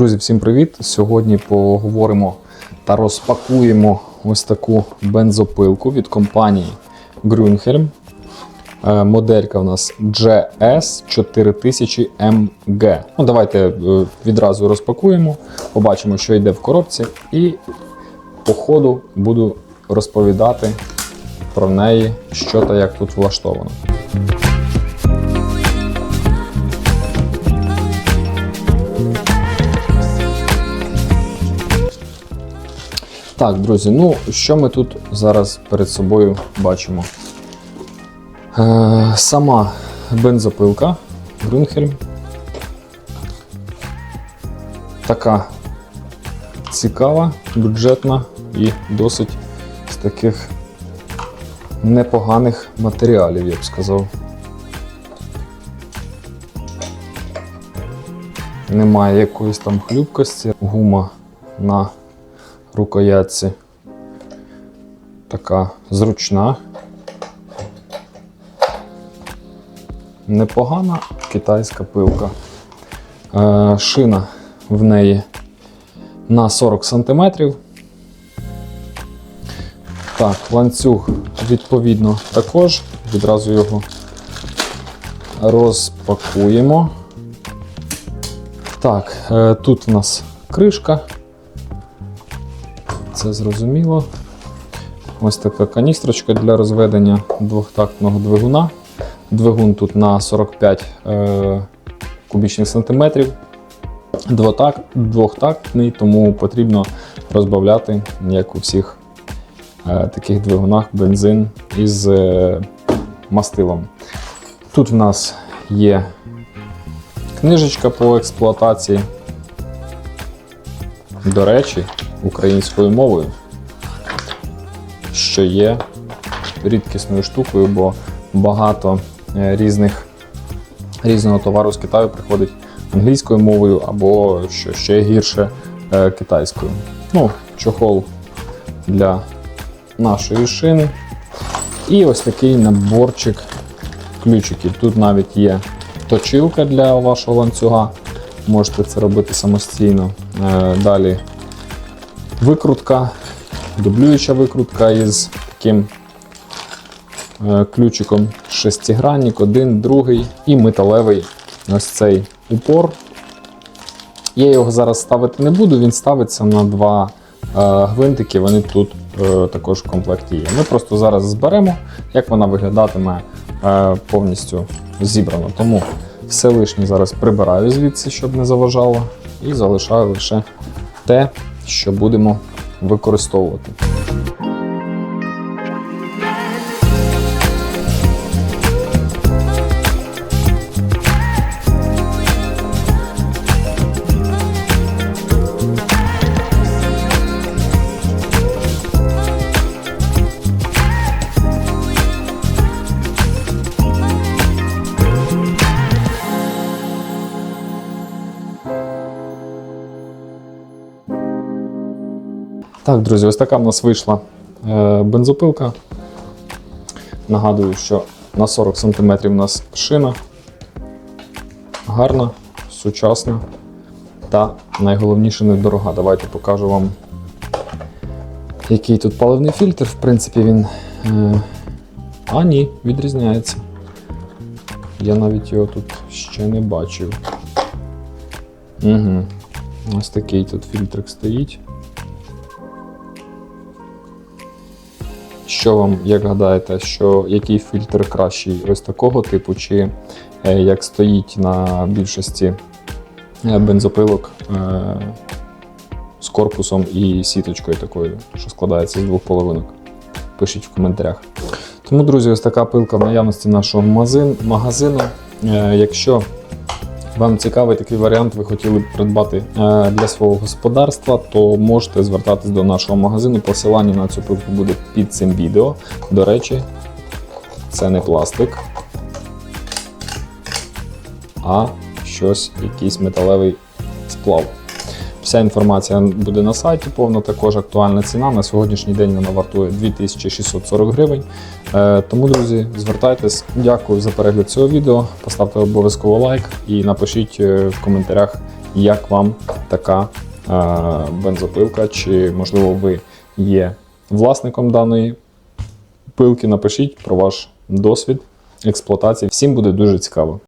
Друзі, всім привіт! Сьогодні поговоримо та розпакуємо ось таку бензопилку від компанії Grünhelm. Е, Моделька у нас GS4000MG. Ну, давайте е, відразу розпакуємо, побачимо, що йде в коробці, і по ходу буду розповідати про неї, що та як тут влаштовано. Так, друзі, ну що ми тут зараз перед собою бачимо? Е, сама бензопилка Grünhelm. Така цікава, бюджетна і досить з таких непоганих матеріалів, я б сказав. Немає якоїсь там хлюпкості, гума на рукоятці така зручна. Непогана китайська пилка. Е, шина в неї на 40 см. Так, ланцюг відповідно також. Відразу його розпакуємо. Так, е, тут у нас кришка. Це зрозуміло. Ось така каністрочка для розведення двохтактного двигуна. Двигун тут на 45 е, кубічних сантиметрів. Двотак, двохтактний, тому потрібно розбавляти, як у всіх е, таких двигунах, бензин із е, мастилом. Тут в нас є книжечка по експлуатації. До речі, українською мовою, що є рідкісною штукою, бо багато е, різних, різного товару з Китаю приходить англійською мовою або що ще гірше е, китайською. Ну, чохол для нашої шини. І ось такий наборчик ключиків. Тут навіть є точилка для вашого ланцюга. Можете це робити самостійно. Е, Далі викрутка, дублююча викрутка із таким е, ключиком шестигранник, один, другий і металевий ось цей упор. Я його зараз ставити не буду, він ставиться на два е, гвинтики, вони тут е, також в комплекті є. Ми просто зараз зберемо, як вона виглядатиме повністю зібрано. Тому все лишнє зараз прибираю звідси, щоб не заважало, і залишаю лише те, що будемо використовувати. Так, друзі, ось така в нас вийшла е, бензопилка. Нагадую, що на 40 см у нас шина. Гарна, сучасна та найголовніше недорога. Давайте покажу вам, який тут паливний фільтр. В принципі, він. Е, а, ні, відрізняється. Я навіть його тут ще не бачив. Угу. Ось такий тут фільтрик стоїть. Що вам, як гадаєте, що який фільтр кращий ось такого типу, чи е, як стоїть на більшості е, бензопилок е, з корпусом і сіточкою такою, що складається з двох половинок? Пишіть в коментарях. Тому, друзі, ось така пилка в наявності нашого магазину. Якщо вам цікавий такий варіант, ви хотіли б придбати е, для свого господарства, то можете звертатись до нашого магазину. Посилання на цю пилку буде під цим відео. До речі, це не пластик, а щось, якийсь металевий сплав. Вся інформація буде на сайті, повна також актуальна ціна. На сьогоднішній день вона вартує 2640 гривень. Е, Тому, друзі, звертайтесь. Дякую за перегляд цього відео. Поставте обов'язково лайк і напишіть е, в коментарях, як вам така е, бензопилка, чи можливо ви є власником даної пилки. Напишіть про ваш досвід експлуатації. Всім буде дуже цікаво.